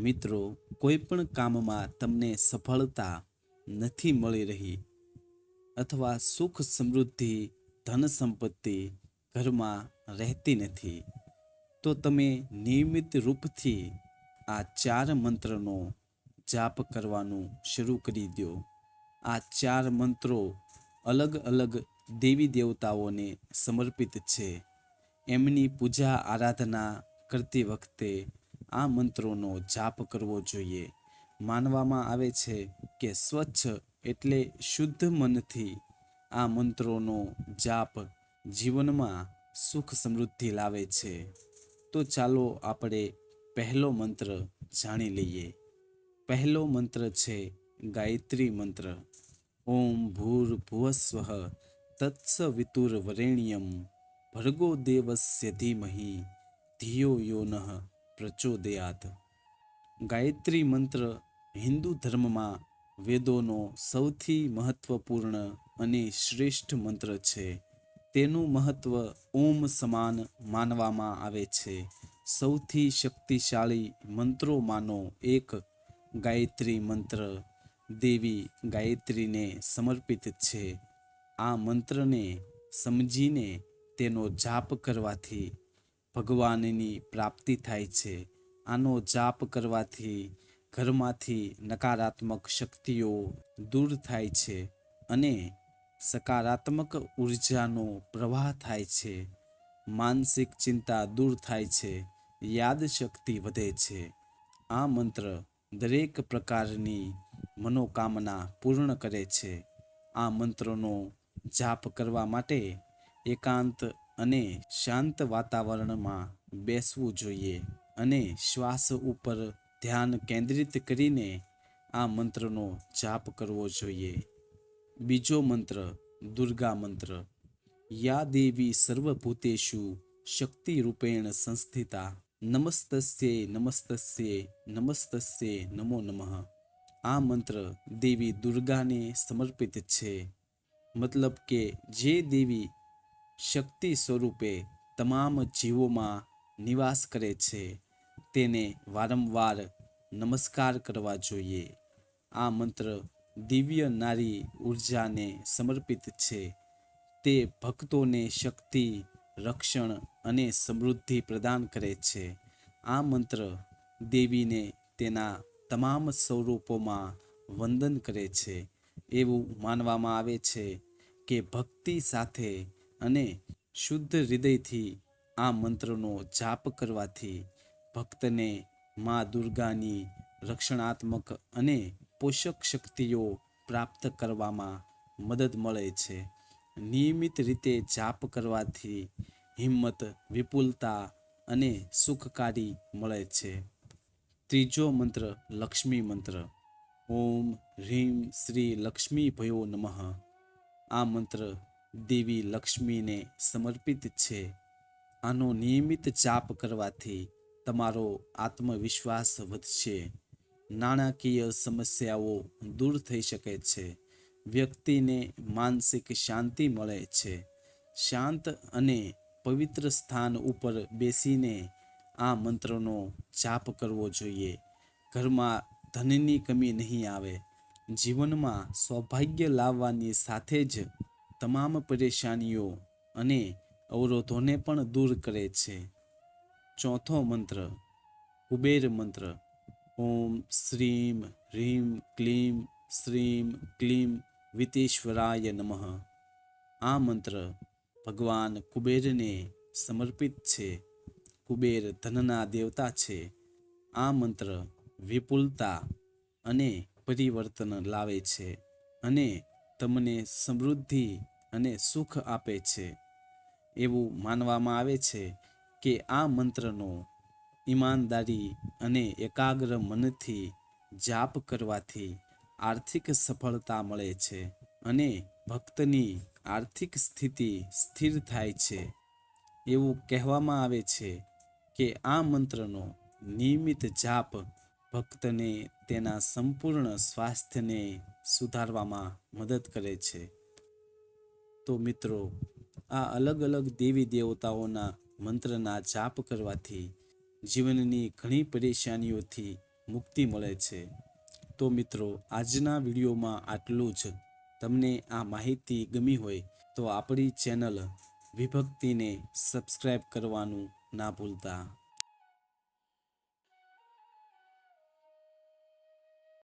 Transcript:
મિત્રો, કોઈ પણ કામમાં તમને સફળતા નથી મળી રહી અથવા સુખ સમૃદ્ધિ, ધન સંપત્તિ ઘરમાં રહેતી નથી, તો તમે નિયમિત રૂપથી આ ચાર મંત્રનો જાપ કરવાનું શરૂ કરી દો. આ ચાર મંત્રો અલગ અલગ દેવી દેવતાઓને સમર્પિત છે. એમની પૂજા આરાધના કરતી વખતે આ મંત્રોનો જાપ કરવો જોઈએ. માનવામાં આવે છે કે સ્વચ્છ એટલે શુદ્ધ મનથી આ મંત્રોનો જાપ જીવનમાં સુખ સમૃદ્ધિ લાવે છે. તો ચાલો આપણે પહેલો મંત્ર જાણી લઈએ. પહેલો મંત્ર છે ગાયત્રી મંત્ર. ઓમ ભૂર ભુવસ્વ તત્સવિતુર વરેણ્યમ ભર્ગો દેવસ્ય ધીમહી. ધિયો યો નઃ. પ્રચોદયાત. ગાયત્રી મંત્ર હિન્દુ ધર્મમાં વેદોનો સૌથી મહત્વપૂર્ણ અને શ્રેષ્ઠ મંત્ર છે. તેનું મહત્વ ઓમ સમાન માનવામાં આવે છે. સૌથી શક્તિશાળી મંત્રોમાંનો એક ગાયત્રી મંત્ર. દેવી ગાયત્રીને સમર્પિત છે. આ મંત્રને સમજીને તેનો જાપ કરવાથી ભગવાનની પ્રાપ્તિ થાય છે. આનો જાપ કરવાથી ઘરમાંથી નકારાત્મક શક્તિઓ દૂર થાય છે અને સકારાત્મક ઉર્જાનો પ્રવાહ થાય છે. માનસિક ચિંતા દૂર થાય છે યાદશક્તિ વધે છે. આ મંત્ર દરેક પ્રકારની મનોકામના પૂર્ણ કરે છે. આ મંત્રનો જાપ કરવા માટે એકાંત અને શાંત વાતાવરણમાં બેસવું જોઈએ અને શ્વાસ ઉપર ધ્યાન કેન્દ્રિત કરીને આ મંત્રનો જાપ કરવો જોઈએ. બીજો મંત્ર, દુર્ગા મંત્ર. યા દેવી સર્વભૂતેશુ શક્તિ રૂપેણ સંસ્થિતા. નમસ્તસ્યે નમસ્તસ્યે નમસ્તસ્યે નમો નમઃ. આ મંત્ર દેવી દુર્ગાને સમર્પિત છે. મતલબ કે જે દેવી શક્તિ સ્વરૂપે તમામ જીવોમાં નિવાસ કરે છે. તેને વારંવાર નમસ્કાર કરવા જોઈએ. આ મંત્ર દિવ્ય નારી ઉર્જાને સમર્પિત છે. તે ભક્તોને શક્તિ, રક્ષણ અને સમૃદ્ધિ પ્રદાન કરે છે. આ મંત્ર દેવીને તેના તમામ સ્વરૂપોમાં વંદન કરે છે. એવું માનવામાં આવે છે કે ભક્તિ સાથે અને શુદ્ધ હૃદયથી આ મંત્રનો જાપ કરવાથી ભક્તને મા દુર્ગાની રક્ષણાત્મક અને પોષક શક્તિઓ પ્રાપ્ત કરવામાં મદદ મળે છે. નિયમિત રીતે જાપ કરવાથી હિંમત, વિપુલતા અને સુખકારી મળે છે. ત્રીજો મંત્ર, લક્ષ્મી મંત્ર. ઓમ હ્રીમ શ્રી લક્ષ્મી ભયો નમઃ. આ મંત્ર દેવી લક્ષ્મીને સમર્પિત છે. આનો નિયમિત જાપ કરવાથી તમારો આત્મવિશ્વાસ વધશે. નાણાકીય સમસ્યાઓ દૂર થઈ શકે છે. વ્યક્તિને માનસિક શાંતિ મળે છે. શાંત અને પવિત્ર સ્થાન ઉપર બેસીને આ મંત્રનો જાપ કરવો જોઈએ. ઘરમાં ધનની કમી નહીં આવે. જીવનમાં સૌભાગ્ય લાવવાની સાથે જ તમામ પરેશાનીઓ અને અવરોધોને પણ દૂર કરે છે. ચોથો મંત્ર, કુબેર મંત્ર. ઓમ શ્રીમ હ્રીમ ક્લીમ શ્રીમ ક્લીમ વિતેશ્વરાય નમઃ. આ મંત્ર ભગવાન કુબેરને સમર્પિત છે. કુબેર ધનના દેવતા છે. આ મંત્ર વિપુલતા અને પરિવર્તન લાવે છે અને તમને સમૃદ્ધિ અને સુખ આપે છે. એવું માનવામાં આવે છે કે આ મંત્રનો ઈમાનદારી અને એકાગ્ર મનથી જાપ કરવાથી આર્થિક સફળતા મળે છે અને ભક્તની આર્થિક સ્થિતિ સ્થિર થાય છે. એવું કહેવામાં આવે છે કે આ મંત્રનો નિયમિત જાપ ભક્તને તેના સંપૂર્ણ સ્વાસ્થ્યને સુધારવામાં મદદ કરે છે. તો મિત્રો, આ અલગ અલગ દેવી દેવતાઓના મંત્રના જાપ કરવાથી જીવનની ઘણી પરેશાનીઓથી મુક્તિ મળે છે. તો મિત્રો, આજના વિડીયોમાં આટલું જ. તમને આ માહિતી ગમી હોય તો આપણી ચેનલ વિભક્તિને સબસ્ક્રાઈબ કરવાનું ના ભૂલતા.